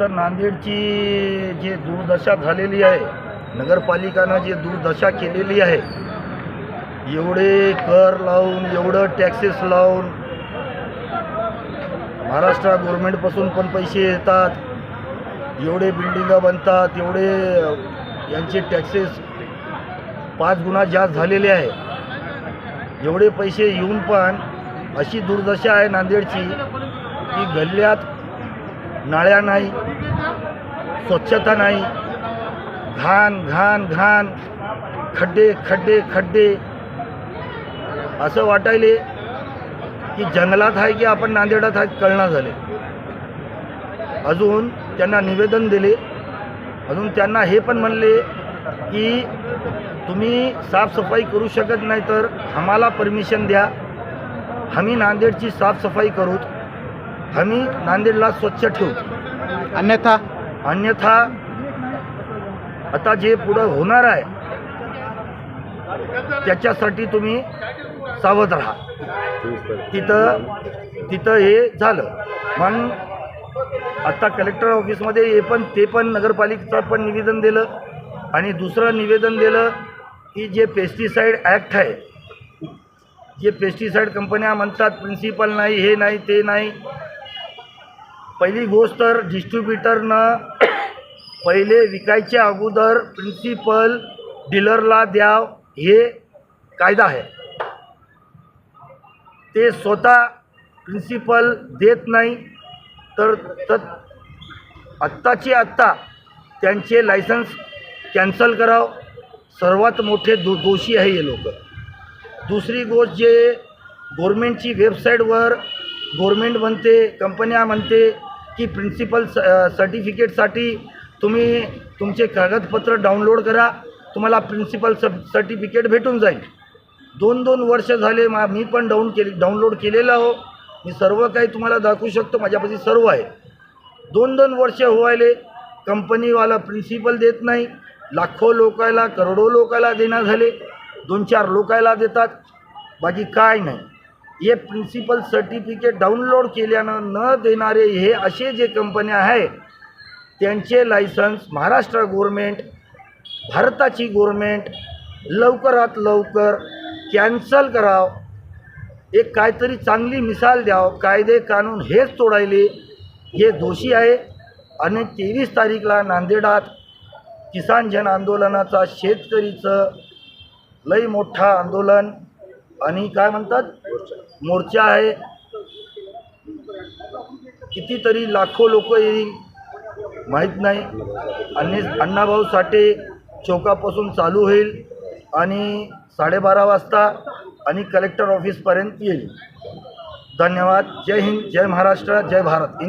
तर नांदेडची जी दुर्दशा झालेली आहे नगरपालिकानं जी दुर्दशा केलेली आहे एवढे कर लावून एवढं टॅक्सेस लावून महाराष्ट्र गव्हर्मेंटपासून पण पैसे येतात एवढे बिल्डिंगा बनतात एवढे यांचे टॅक्सेस पाच गुणा जास्त झालेले आहे. एवढे पैसे येऊन पण अशी दुर्दशा आहे नांदेडची की गल्ल्यात नाळ्या नाही स्वच्छता नाही. घाण घाण घाण. खड्डे खड्डे खड्डे. असं वाटायले की जंगलात आहे की आपण नांदेडात आहे कळणा झाले. अजून त्यांना निवेदन दिले. अजून त्यांना हे पण म्हणले की तुम्ही साफसफाई करू शकत नाही तर आम्हाला परमिशन द्या. आम्ही नांदेडची साफसफाई करूत आम्ही नांदेडला स्वच्छ ठेवू अन्यथा? अन्यथा आता जे पुढं होणार आहे त्याच्यासाठी तुम्ही सावध राहा. तिथं तिथं हे झालं. मग आता कलेक्टर ऑफिसमध्ये हे पण ते पण नगरपालिकेचं पण निवेदन दिलं. आणि दुसरं निवेदन दिलं की जे पेस्टिसाईड ॲक्ट आहे जे पेस्टिसाईड कंपन्या म्हणतात प्रिन्सिपल नाही हे नाही ते नाही पहिली गोष्ट तर डिस्ट्रीब्युटरनं पहिले विकायच्या अगोदर प्रिन्सिपल डीलरला द्याव हे कायदा आहे. ते स्वतः प्रिन्सिपल देत नाही तर तर आत्ताचे आत्ता त्यांचे लायसन्स कॅन्सल करावं. सर्वात मोठे दो दोषी आहे हे लोक. दुसरी गोष्ट जे गोरमेंटची वेबसाईटवर गोरमेंट म्हणते कंपन्या म्हणते की प्रिन्सिपल स सर्टिफिकेटसाठी तुम्ही तुमचे कागदपत्र डाउनलोड करा. तुम्हाला प्रिन्सिपल सब सर्टिफिकेट भेटून जाईल. दोन दोन वर्ष झाले मा मी पण डाऊन केले डाउनलोड केलेलं हो मी सर्व काही तुम्हाला दाखवू शकतो. माझ्यापाशी सर्व आहे. दोन दोन वर्ष होवायले कंपनीवाला प्रिन्सिपल देत नाही. लाखो लोकायला करोडो लोकायला देणार झाले. दोन चार लोकायला देतात. बाकी काय नाही. हे प्रिन्सिपल सर्टिफिकेट डाउनलोड केल्यानं न देणारे हे असे जे कंपन्या आहे त्यांचे लायसन्स महाराष्ट्र गव्हर्मेंट भारताची गव्हर्मेंट लवकरात लवकर कॅन्सल करावं. एक काहीतरी चांगली मिसाल द्यावं. कायदे कानून हेच तोडायले. हे दोषी आहे. आणि तेवीस तारीखला नांदेडात किसान जन आंदोलनाचा शेतकरीचं लई मोठा आंदोलन. आणि काय म्हणतात? मोर्चा आहे. कितीतरी लाखो लोक येईल माहीत नाही. आणि अण्णाभाऊ साठे चौकापासून चालू होईल आणि साडेबारा वाजता आणि कलेक्टर ऑफिसपर्यंत येईल. धन्यवाद. जय हिंद जय महाराष्ट्र जय भारत. इन